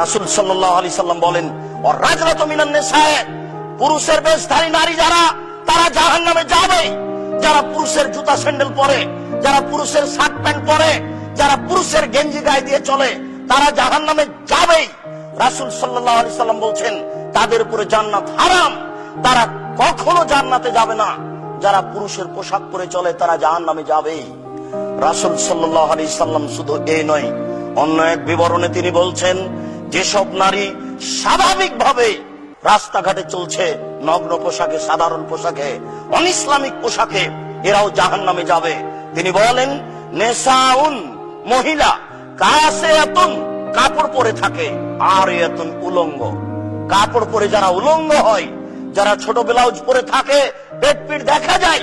রাসুল সাল্লাহ আলি সাল্লাম বলেন ও মিনান পুরুষের বেশধারী নারী যারা, তারা জাহান নামে যাবে। যারা পুরুষের জুতা স্যান্ডেল পরে, যারা পুরুষের শার্ট প্যান্ট পরে, যারা পুরুষের গেঞ্জি গায়ে দিয়ে চলে, তারা জাহান নামে যাবেই রাসুল সাল্লাহ আলি সাল্লাম বলছেন, তাদের উপরে জান্নাত হারাম। তারা কখনো জান্নাতে যাবে না। যারা পুরুষের পোশাক পরে চলে, তারা জাহান নামে যাবেই রাসুল সাল্লাহ আলি সাল্লাম শুধু এই নয়, অন্য এক বিবরণে তিনি বলছেন যেসব নারী স্বাভাবিকভাবে রাস্তাঘাটে চলছে নগ্ন পোশাকে, সাধারণ পোশাকে, অনিসলামিক পোশাকে, এরাও জাহান নামে যাবে। তিনি বলেন নেশাউন মহিলা কাছে এতন কাপড় পরে থাকে, আর এতন উলঙ্গ। কাপড় পরে যারা উলঙ্গ হয়, যারা ছোট ব্লাউজ পরে থাকে পেট পিট দেখা যায়,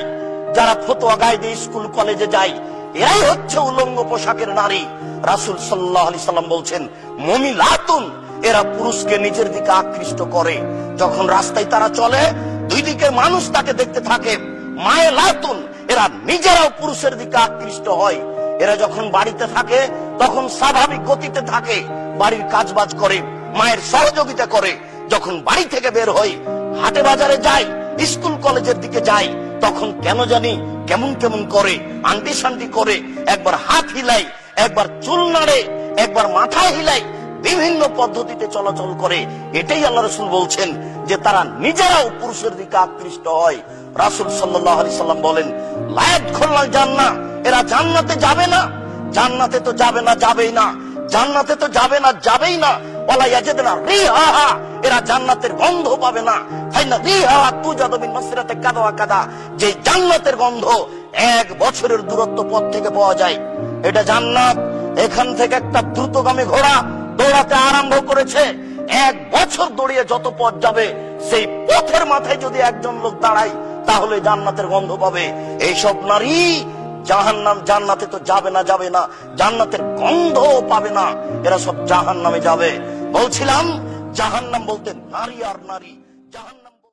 যারা ফতোয়া গায়ে দিয়ে স্কুল, কলেজে যায় এরাই হচ্ছে উলঙ্গ পোশাকের নারী। রাসুল সাল্লাহ আলি সাল্লাম বলছেন, মমিলাতুন, এরা পুরুষকে নিজের দিকে আকৃষ্ট করে। যখন রাস্তায় তারা চলে, দুই দিকের মানুষ তাকে দেখতে থাকে। মায়ে লাতুন এরা নিজেরাও পুরুষের দিকে আকৃষ্ট হয়। এরা যখন বাড়িতে থাকে, তখন স্বাভাবিক গতিতে থাকে, বাড়ির কাজবাজ করে, মায়ের সহযোগিতা করে। যখন বাড়ি থেকে বের হই, হাটে বাজারে যাই, স্কুল কলেজের দিকে যাই তখন কেন জানি কেমন কেমন করে আন্টি শান্তি করে, একবার হাত হিলাই, একবার চুল নাড়ে, একবার মাথা হিলাই বিভিন্ন পদ্ধতিতে চলাচল করে। এটাই আল্লাহ রসুল বলছেন যে তারা নিজেরাও পুরুষের দিকে আকৃষ্ট হয়। রাসুল সাল্লাহ আলি সাল্লাম বলেন লায়াত খোল্লাল জান্না এরা জান্নাতে যাবে না। জান্নাতে তো যাবে না, যাবেই না। জান্নাতে তো যাবে না, যাবেই না। ওলা ইয়াজিদ না রিহা এরা জান্নাতের গন্ধ পাবে না। যে জান্নাতের গন্ধ এক বছরের দূরত্ব পথ থেকে পাওয়া যায়। এটা জান্নাত। এখান থেকে একটা দ্রুতগামী ঘোড়া দৌড়াতে আরম্ভ করেছে। এক বছর দৌড়িয়ে যত পথ যাবে, সেই পথের মাথায় যদি একজন লোক দাঁড়ায়, তাহলে জান্নাতের গন্ধ পাবে। এইসব নারী জাহান্নাম জান্নাতে তো যাবে না যাবে না। জান্নাতের গন্ধ পাবে না। এরা সব জাহান্নামে যাবে। বলছিলাম জাহান্নাম বলতেন নারী আর নারী জাহান্নাম